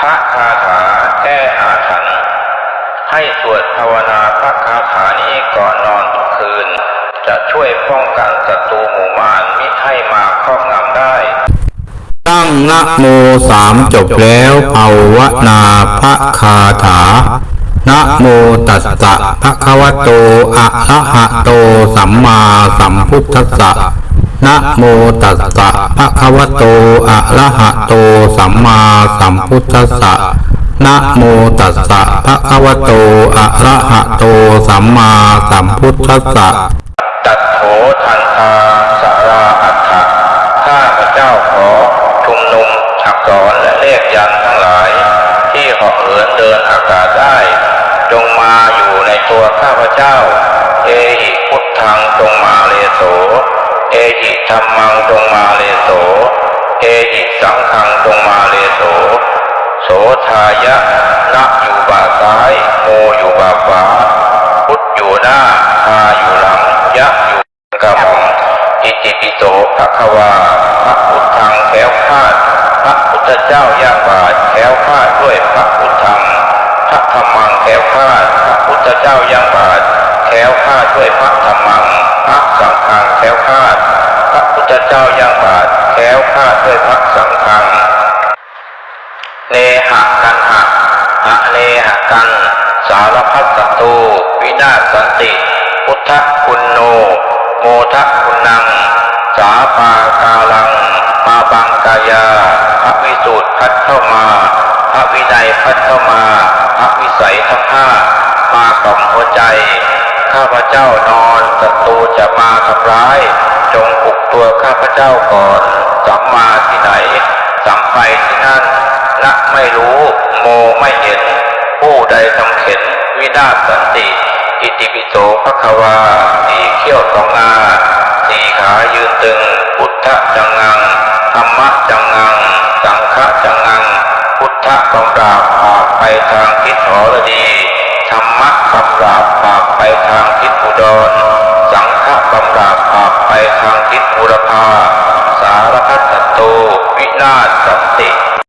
พระคาถาแก้อาถรรพ์ให้สวดภาวนาพระคาถานี้ก่อนนอนทุกคืน จะช่วยป้องกันศัตรูหมู่มารมิให้มาครอบงำได้ ตั้งนะโมสามจบแล้วเอาวนาพระคาถานะโมตัสสะภะคะวะโตอะระหะโตสัมมาสัมพุทธัสสะ นะโมตัสสะภะคะวะโต อะระหะโต สัมมาสัมพุทธัสสะนะโมตัสสะภะคะวะโต อะระหะโต สัมมาสัมพุทธัสสะตัดโถทันตาสาราอัฏฐะข้าพระเจ้าขอชุมนุมอักษรและเลขยันทั้งหลาย ที่เหาะเหินเดินอากาศได้ จงมาอยู่ในตัวข้าพเจ้า ธรรมังจงมาเลโสเอหิสังฆังจงมาเลโสโสทายะนะอยู่บ่าซ้ายโมอยู่บ่าขวาพุทธอยู่หน้าพาอยู่หลังยะอยู่กระหม่อมอิติปิโสภควาพระพุทธังแคล้วคาดพระพุทธเจ้ายาบาทแคล้วคาดด้วยพระพุทธังพระธรรมังแคล้วคาดพระพุทธ สันติ พุทธคุณโน โมทะคุณนัง สาปากาลัง มาบังกายา พระวิสูตรพัดเข้ามา พระวินัยพัดเข้ามา พระวิสัยทั้งห้ามากล่อมหัวใจ ข้าพเจ้านอนศัตรูจะมาทำร้าย จงปลุกตัวข้าพเจ้าก่อน สัมมาที่ไหน สัมไปที่นั่นละไม่รู้ โมไม่เห็น ผู้ใดทำเข็นวินาศ อิติปิโสภควาตีเขี้ยวสองอาสีขายืนตึง พุทธจังงังธรรมะจังงัง สังฆะจังงัง พุทธกำราบออกไปทางทิศหรดีธรรมะกำราบออกไปทางทิศอุดร สังฆะกำราบออกไปทาง